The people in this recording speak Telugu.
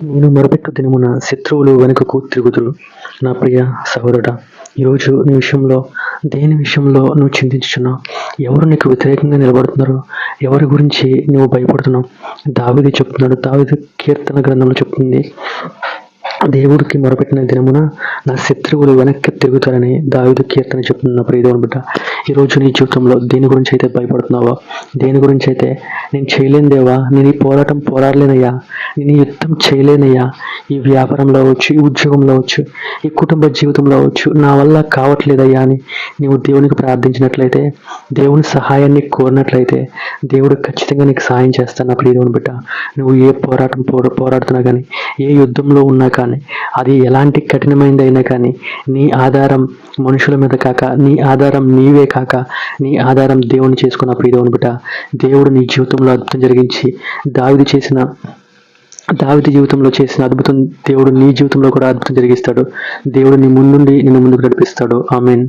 నేను మరపెట్టు దినమున శత్రువులు వెనుకకు తిరుగుదురు నా ప్రియ సహోదరుడ. ఈరోజు నీ విషయంలో దేని విషయంలో నువ్వు చింతించుచున్నావు? ఎవరు నీకు వ్యతిరేకంగా నిలబడుతున్నారు? ఎవరి గురించి నువ్వు భయపడుతున్నావు? దావిది చెప్తున్నాడు దావిది కీర్తన గ్రంథంలో చెప్తుంది దేవుడికి మొరపెట్టిన దినమున నా శత్రువులు వెనక్కి తిరుగుతారని దావిదు కీర్తన చెప్తున్న ప్రియదేవుని బిడ్డ. ఈరోజు నీ జీవితంలో దేని గురించి అయితే భయపడుతున్నావా దేని గురించి అయితే నేను చేయలేనిదేవా నేను ఈ పోరాటం పోరాడలేనయ్యా నేను యుద్ధం చేయలేనయ్యా ఈ వ్యాపారంలో అవచ్చు ఈ ఉద్యోగంలో అవచ్చు ఈ కుటుంబ జీవితంలో అవచ్చు నా వల్ల కావట్లేదయ్యా అని నీవు దేవునికి ప్రార్థించినట్లయితే దేవుని సహాయాన్ని కోరినట్లయితే దేవుడు ఖచ్చితంగా నీకు సహాయం చేస్తాను నా ప్రియదేవుని బిడ్డ. నువ్వు ఏ పోరాటం పోరా పోరాడుతున్నా కానీ ఏ యుద్ధంలో ఉన్నా కానీ అది ఎలాంటి కఠినమైనది అయినా కానీ నీ ఆధారం మనుషుల మీద కాక నీ ఆధారం నీవే కాక నీ ఆధారం దేవుని చేసుకున్న ప్రియదేవుని బిడ్డ. దేవుడు నీ జీవితంలో అద్భుతం జరిగించి దావిది చేసిన దావిది జీవితంలో చేసిన అద్భుతం దేవుడు నీ జీవితంలో కూడా అద్భుతం జరిగిస్తాడు. దేవుడు నీ ముందుండి నిన్ను ముందుకు నడిపిస్తాడు. మీన్